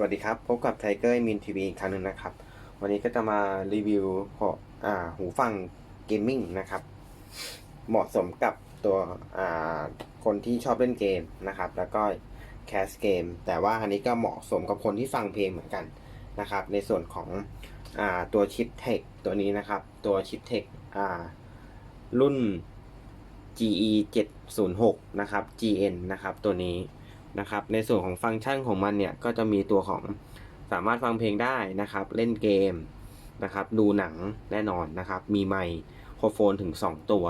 สวัสดีครับ พบกับไทเกอร์มินทีวีอีกครั้งหนึ่งนะครับ วันนี้ก็จะมารีวิวพวกอ่าหูฟังเกมมิ่งนะครับ เหมาะสมกับตัวอ่าคนที่ชอบเล่นเกมนะครับ แล้วก็แคสเกม แต่ว่าอันนี้ก็เหมาะสมกับคนที่ฟังเพลงเหมือนกันนะครับ ในส่วนของอ่าตัวชิปเทคตัวนี้นะครับ ตัวชิปเทคอ่ารุ่น GE 706นะครับ GN นะครับตัวนี้ นะครับ ในส่วนของฟังก์ชันของมันเนี่ยก็จะมีตัวของสามารถฟังเพลงได้นะครับ เล่นเกมนะครับ ดูหนังแน่นอนนะครับ มีไมโครโฟนถึง 2 ตัว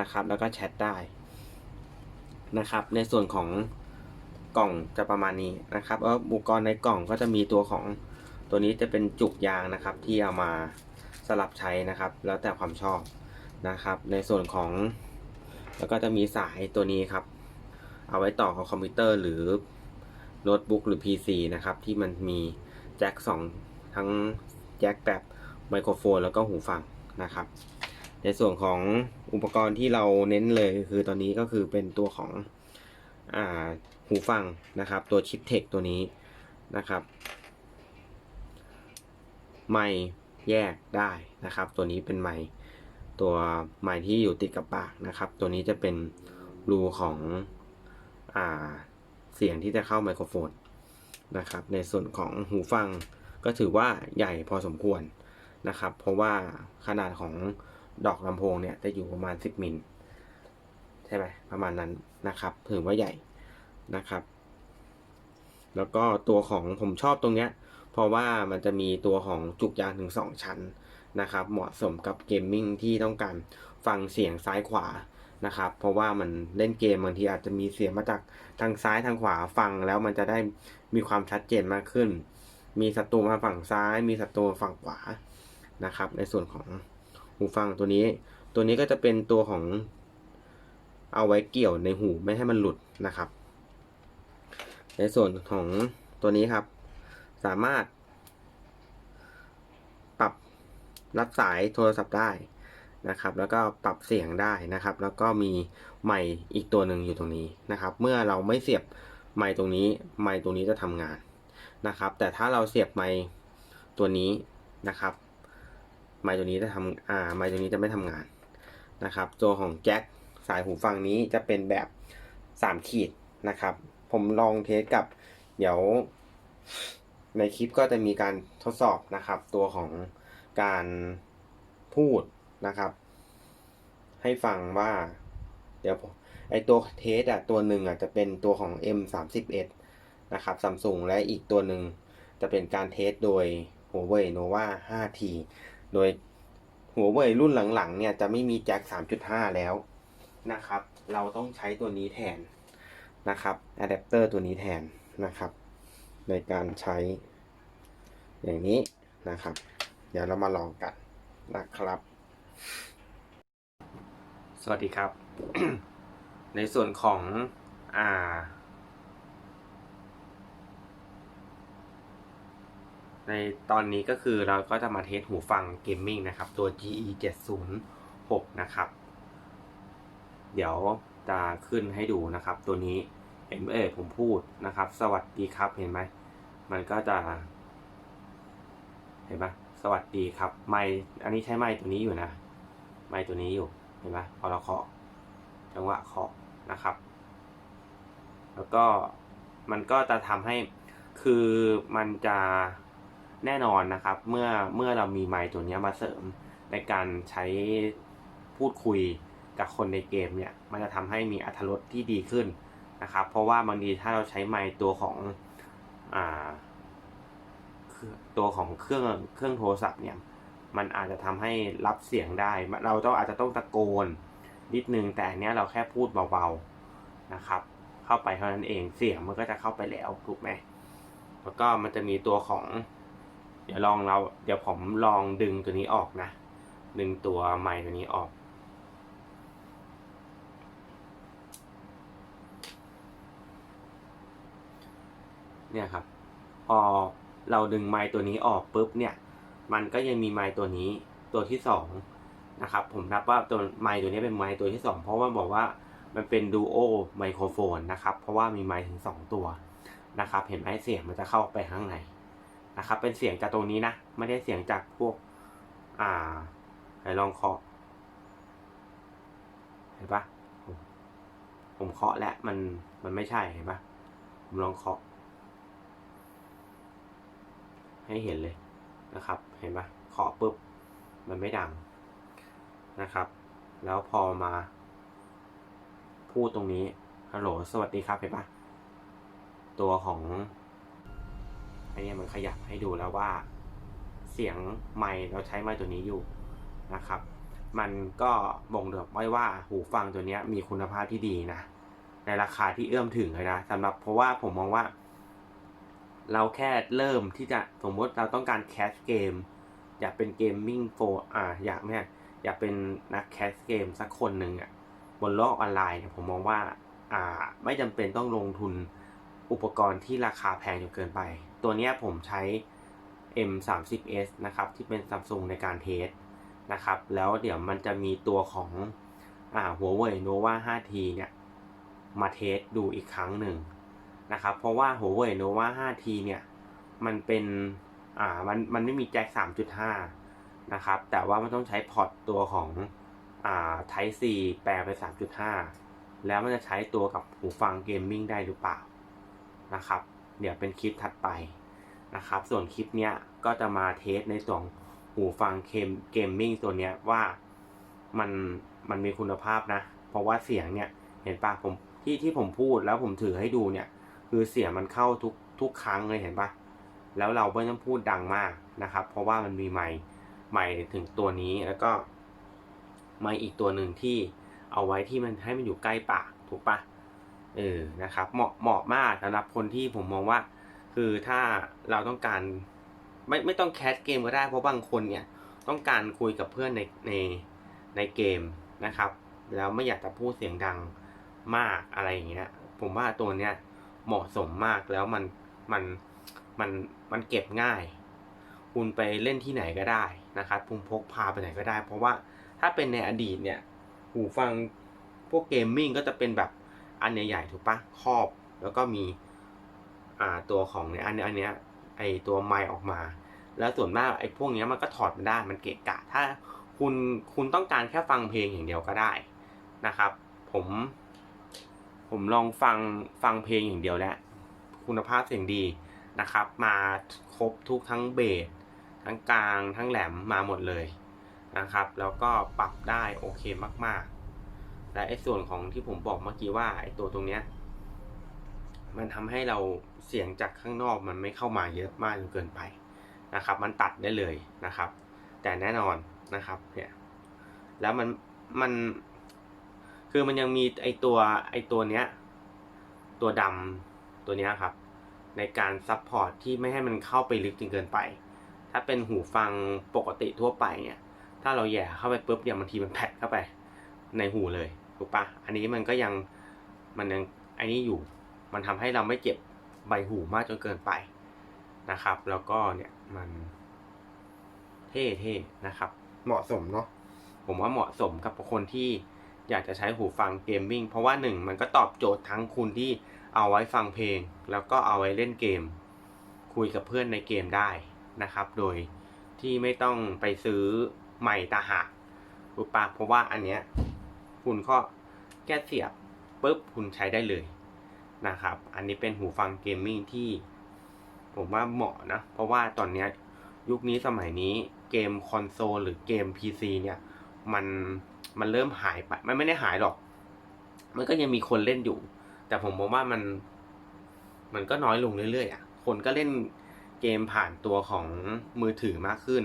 นะครับ แล้วก็แชทได้นะครับ ในส่วนของกล่องจะประมาณนี้นะครับแล้วอุปกรณ์ในกล่องก็จะมีตัวของตัวนี้จะเป็นจุกยางนะครับ ที่เอามาสลับใช้นะครับ แล้วแต่ความชอบนะครับ ในส่วนของแล้วก็จะมีสายตัวนี้ครับ เอาไว้ต่อกับคอมพิวเตอร์หรือโน้ตบุ๊กหรือ PC นะครับ ที่มันมีแจ็ค2 ทั้งแจ็คแบบไมโครโฟนแล้วก็หูฟังนะครับ ในส่วนของอุปกรณ์ที่เราเน้นเลยคือตอนนี้ก็คือเป็นตัวของอหูฟังนะครับ ตัวชิปเทคตัวนี้นะครับไมค์แยกได้นะครับ ตัวนี้เป็นไมค์ตัวไมค์ที่อยู่ติดกับปากนะครับ ตัวนี้จะเป็นรูของ เสียงที่จะเข้าไมโครโฟนนะครับ ในส่วนของหูฟังก็ถือว่าใหญ่พอสมควรนะครับ เพราะว่าขนาดของดอกลำโพงเนี่ยจะอยู่ประมาณ 10 มิลใช่ไหมประมาณนั้นนะครับ ถือว่าใหญ่นะครับ แล้วก็ตัวของผมชอบตรงเนี้ย เพราะว่ามันจะมีตัวของจุกยางถึง 2 ชั้นนะครับ เหมาะสมกับเกมมิ่งที่ต้องการฟังเสียงซ้ายขวา นะครับ เพราะว่ามันเล่นเกมบางทีอาจจะมีเสียงมาจากทางซ้ายทางขวาฟังแล้วมันจะได้มีความชัดเจนมากขึ้น มีศัตรูมาฝั่งซ้าย มีศัตรูฝั่งขวานะครับ ในส่วนของหูฟังตัวนี้ ตัวนี้ก็จะเป็นตัวของเอาไว้เกี่ยวในหูไม่ให้มันหลุดนะครับ ในส่วนของตัวนี้ครับ สามารถปรับรับสายโทรศัพท์ได้ นะครับ แล้วก็ปรับเสียงได้นะครับ แล้วก็มีไมค์อีกตัวหนึ่งอยู่ตรงนี้นะครับ เมื่อเราไม่เสียบไมค์ตรงนี้ ไมค์ตรงนี้จะทำงานนะครับ แต่ถ้าเราเสียบไมค์ตัวนี้นะครับ ไมค์ตัวนี้จะทำอ่า ไมค์ตัวนี้จะไม่ทำงานนะครับ ตัวของแจ็คสายหูฟังนี้จะเป็นแบบ3ขีดนะครับ ผมลองเทสกับเดี๋ยวในคลิปก็จะมีการทดสอบนะครับ ตัวของการพูด นะครับ ให้ฟังว่า เดี๋ยวไอตัวเทสอะตัวหนึ่งอะจะเป็นตัวของ M 3 1นะครับซัมซุงและอีกตัวหนึ่งจะเป็นการเทสโดย Huawei Nova 5T โดย Huawei รุ่นหลังๆ เนี่ยจะไม่มีแจ็ค3.5 แล้วนะครับ เราต้องใช้ตัวนี้แทนนะครับอะแดปเตอร์ตัวนี้แทนนะครับ ในการใช้ อย่างนี้นะครับ เดี๋ยวเรามาลองกันนะครับ สวัสดีครับ ในส่วนของอ่า ในตอนนี้ก็คือเราก็จะมาเทสหูฟังเกมมิ่งนะครับ ตัว GE 706 นะครับ เดี๋ยวจะขึ้นให้ดูนะครับ ตัวนี้เห็นเออผมพูดนะครับ สวัสดีครับเห็นไหม มันก็จะ เห็นปะสวัสดีครับ ไมค์อันนี้ใช้ไมค์ตัวนี้อยู่นะ ไมค์ตัวนี้อยู่เห็นไหมพอเราเคาะจังหวะเคาะนะครับ แล้วก็มันก็จะทำให้คือมันจะแน่นอนนะครับ เมื่อเมื่อเรามีไมค์ตัวนี้มาเสริมในการใช้พูดคุยกับคนในเกมเนี่ย มันจะทำให้มีอรรถรสที่ดีขึ้นนะครับ เพราะว่าบางทีถ้าเราใช้ไมค์ตัวของอ่าตัวของเครื่องเครื่องโทรศัพท์เนี่ย มันอาจจะทำให้รับเสียงได้ เราต้องอาจจะต้องตะโกนนิดนึงแต่อันนี้เราแค่พูดเบาๆนะครับ เข้าไปเท่านั้นเองเสียงมันก็จะเข้าไปแล้วถูกไหมแล้วก็มันจะมีตัวของ เดี๋ยวลองเราเดี๋ยวผมลองดึงตัวนี้ออกนะ ดึงตัวไมค์ตัวนี้ออก เนี่ยครับพอเราดึงไมค์ตัวนี้ออกปุ๊บเนี่ย มันก็ยังมีไมค์ตัวนี้ตัวที่สองนะครับผมนับว่าตัวไมค์ตัวนี้เป็นไมค์ตัวที่สองเพราะว่าบอกว่ามันเป็นดูโอไมโครโฟนนะครับ เพราะว่ามีไมค์ถึงสองตัวนะครับ เห็นไหมเสียงมันจะเข้าไปข้างในนะครับ เป็นเสียงจากตรงนี้นะ ไม่ได้เสียงจากพวก อ่าไหนลองเคาะเห็นปะผมผมเคาะแล้วมันมันไม่ใช่เห็นปะผมลองเคาะให้เห็นเลยนะครับ เห็นปะเคาะปุ๊บ มันไม่ดังนะครับ แล้วพอมา พูดตรงนี้ฮัลโหลสวัสดีครับเห็นปะตัวของไอเนี่ยมันขยับให้ดูแล้วว่า เสียงไมค์เราใช้ไมค์ตัวนี้อยู่นะครับ มันก็บ่งบอกไว้ว่าหูฟังตัวนี้มีคุณภาพที่ดีนะในราคาที่เอื้อมถึงเลยนะสำหรับเพราะว่าผมมองว่า เราแค่เริ่มที่จะสมมติเราต้องการแคสเกมอยากเป็นเกมมิ่งโฟอ่าอยากเนี่ยอยากเป็นนักแคสเกมสักคนหนึ่งอะบนโลกออนไลน์เนี่ยผมมองว่าอ่าไม่จำเป็นต้องลงทุนอุปกรณ์ที่ราคาแพงจนเกินไป ตัวเนี้ยผมใช้ M30s นะครับที่เป็น Samsung ในการเทสนะครับแล้วเดี๋ยวมันจะมีตัวของอ่า Huawei Nova 5T เนี่ยมาเทสดูอีกครั้งหนึ่ง นะครับ เพราะว่า Huawei Nova 5T เนี่ย มันเป็น อ่า มัน มันไม่มีแจ็ค 3.5 นะครับ แต่ว่ามันต้องใช้พอร์ตตัวของ อ่า Type C แปลไป 3.5 แล้วมันจะใช้ตัวกับหูฟังเกมมิ่งได้หรือเปล่า นะครับ เดี๋ยวเป็นคลิปถัดไป นะครับ ส่วนคลิปเนี้ย ก็จะมาเทสในส่วนหูฟังเกมเกมมิ่งตัวเนี้ยว่า มัน มันมีคุณภาพนะ เพราะว่าเสียงเนี่ย เห็นปะผมที่ที่ผมพูดแล้วผมถือให้ดูเนี่ย คือเสียงมันเข้าทุกทุกครั้งเลยเห็นปะแล้วเราไม่ต้องพูดดังมากนะครับ เพราะว่ามันมีไมค์ไมค์ถึงตัวนี้แล้วก็ไมค์อีกตัวหนึ่งที่เอาไว้ที่มันให้มันอยู่ใกล้ปากถูกปะเออนะครับเหมาะเหมาะมากสำหรับคนที่ผมมองว่า คือถ้าเราต้องการไม่ไม่ต้องแคสเกมก็ได้เพราะบางคนเนี่ยต้องการคุยกับเพื่อนในในในเกมนะครับ แล้วไม่อยากจะพูดเสียงดังมากอะไรอย่างเงี้ยผมว่าตัวเนี้ย เหมาะสมมากแล้วมันมันมันมันเก็บง่าย คุณไปเล่นที่ไหนก็ได้นะครับคุณพกพาไปไหนก็ได้ เพราะว่าถ้าเป็นในอดีตเนี่ยหูฟังพวกเกมมิ่งก็จะเป็นแบบอันใหญ่ๆถูกปะครอบ แล้วก็มีอ่าตัวของเนี่ยอันนี้อันเนี้ยไอตัวไมค์ออกมา แล้วส่วนมากไอพวกเนี้ยมันก็ถอดไม่ได้มันเกะกะ ถ้าคุณคุณต้องการแค่ฟังเพลงอย่างเดียวก็ได้นะครับ ผม ผมลองฟังฟังเพลงอย่างเดียวแล้วคุณภาพเสียงดีนะครับ มาครบทุกทั้งเบสทั้งกลางทั้งแหลมมาหมดเลยนะครับ แล้วก็ปรับได้โอเคมาก ๆ และไอ้ส่วนของที่ผมบอกเมื่อกี้ว่าไอ้ตัวตรงเนี้ยมันทำให้เราเสียงจากข้างนอกมันไม่เข้ามาเยอะมากจนเกินไปนะครับ มันตัดได้เลยนะครับ แต่แน่นอนนะครับเนี่ยแล้วมันมัน คือมันยังมีไอตัวไอตัวเนี้ย ตัวดำตัวเนี้ยครับ ในการซับพอร์ตที่ไม่ให้มันเข้าไปลึกจนเกินไป ถ้าเป็นหูฟังปกติทั่วไปเนี่ยถ้าเราแหย่เข้าไปปุ๊บเนี่ยบางทีมันแผดเข้าไปในหูเลยถูกปะอันนี้มันก็ยังมันยังไอ้นี้อยู่ มันทำให้เราไม่เจ็บใบหูมากจนเกินไปนะครับ แล้วก็เนี่ยมันเท่ๆนะครับ เหมาะสมเนาะผมว่าเหมาะสมกับคนที่ อยากจะใช้หูฟังเกมมิ่งเพราะว่าหนึ่งมันก็ตอบโจทย์ทั้งคุณที่เอาไว้ฟังเพลง แล้วก็เอาไว้เล่นเกม คุยกับเพื่อนในเกมได้นะครับ โดยที่ไม่ต้องไปซื้อใหม่ตาหากถูกปะเพราะว่าอันเนี้ยคุณก็แค่เสียบปุ๊บคุณใช้ได้เลยนะครับ อันนี้เป็นหูฟังเกมมิ่งที่ผมว่าเหมาะนะ เพราะว่าตอนเนี้ยยุคนี้สมัยนี้เกมคอนโซลหรือเกม PC เนี่ย มัน มันเริ่มหายไป มันไม่ได้หายหรอก มันก็ยังมีคนเล่นอยู่ แต่ผมมองว่ามัน มันก็น้อยลงเรื่อยๆอะ คนก็เล่นเกมผ่านตัวของมือถือมากขึ้น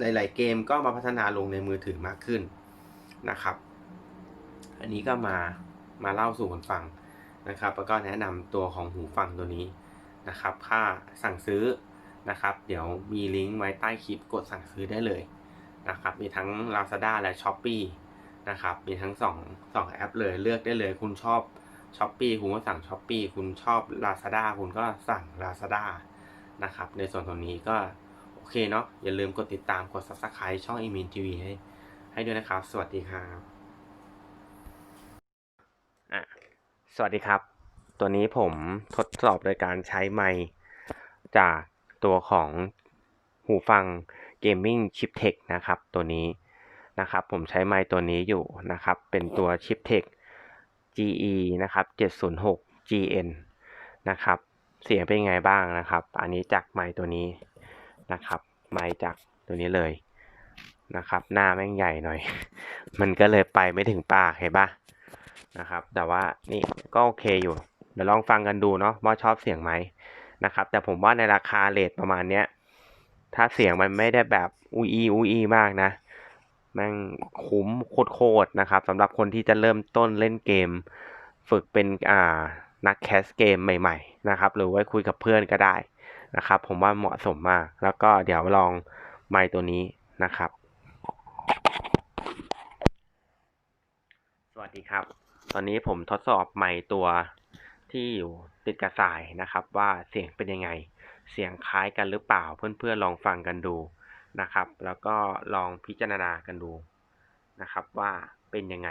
หลายๆเกมก็มาพัฒนาลงในมือถือมากขึ้นนะครับ อันนี้ก็มามาเล่าสู่กันฟังนะครับ แล้วก็แนะนำตัวของหูฟังตัวนี้นะครับ ค่าสั่งซื้อนะครับ เดี๋ยวมีลิงก์ไว้ใต้คลิปกดสั่งซื้อได้เลย นะครับ มีทั้ง Lazada และ s h อ p e e นะครับ มีทั้ง2 2แอปเลยเลือกได้เลย คุณชอบ s h อ p e e คุณก็สั่ง s h อ p e e คุณชอบ Lazada คุณก็สั่ง Lazada นะครับ ในส่วนตรงนี้ก็โอเคเนาะอย่าลืมกดติดตามกด Subscribe ช่อง e m i n TV ให้ให้ด้วยนะครับ สวัสดีครับอะสวัสดีครับ ตัวนี้ผมทดสอบโดยการใช้ไมค์จากตัวของหูฟัง Gaming Chiptech นะครับตัวนี้นะครับผมใช้ไมค์ตัวนี้อยู่นะครับเป็นตัว Chiptech GE นะครับ706 GN นะครับเสียงเป็นไงบ้างนะครับ อันนี้จากไมค์ตัวนี้นะครับไมค์จากตัวนี้เลยนะครับ หน้าแม่งใหญ่หน่อย มันก็เลยไปไม่ถึงปากเห็นปะนะครับ แต่ว่านี่ก็โอเคอยู่ เดี๋ยวลองฟังกันดูเนาะว่าชอบเสียงไหมนะครับ แต่ผมว่าในราคาเลทประมาณเนี้ย ถ้าเสียงมันไม่ได้แบบอุยอีอุยอีมากนะแม่งคุ้มโคตรๆนะครับสำหรับคนที่จะเริ่มต้นเล่นเกม ฝึกเป็นอ่านักแคสเกมใหม่ๆนะครับ หรือไว้คุยกับเพื่อนก็ได้นะครับ ผมว่าเหมาะสมมาก แล้วก็เดี๋ยวลองไมค์ตัวนี้นะครับ สวัสดีครับ ตอนนี้ผมทดสอบไมค์ตัวที่อยู่ติดกระสายนะครับ ว่าเสียงเป็นยังไง เสียงคล้ายกันหรือเปล่า เพื่อนๆลองฟังกันดูนะครับ แล้วก็ลองพิจารณากันดูนะครับ ว่าเป็นยังไง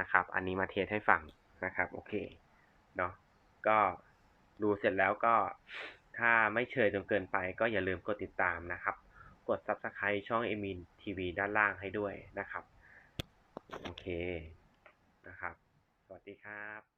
นะครับ อันนี้มาเทสให้ฟังนะครับ โอเคเนาะก็ดูเสร็จแล้วก็ถ้าไม่เชยจนเกินไป ก็อย่าลืมกดติดตามนะครับ กด Subscribe ช่องเอมินทีวีด้านล่างให้ด้วยนะครับ โอเคนะครับ สวัสดีครับ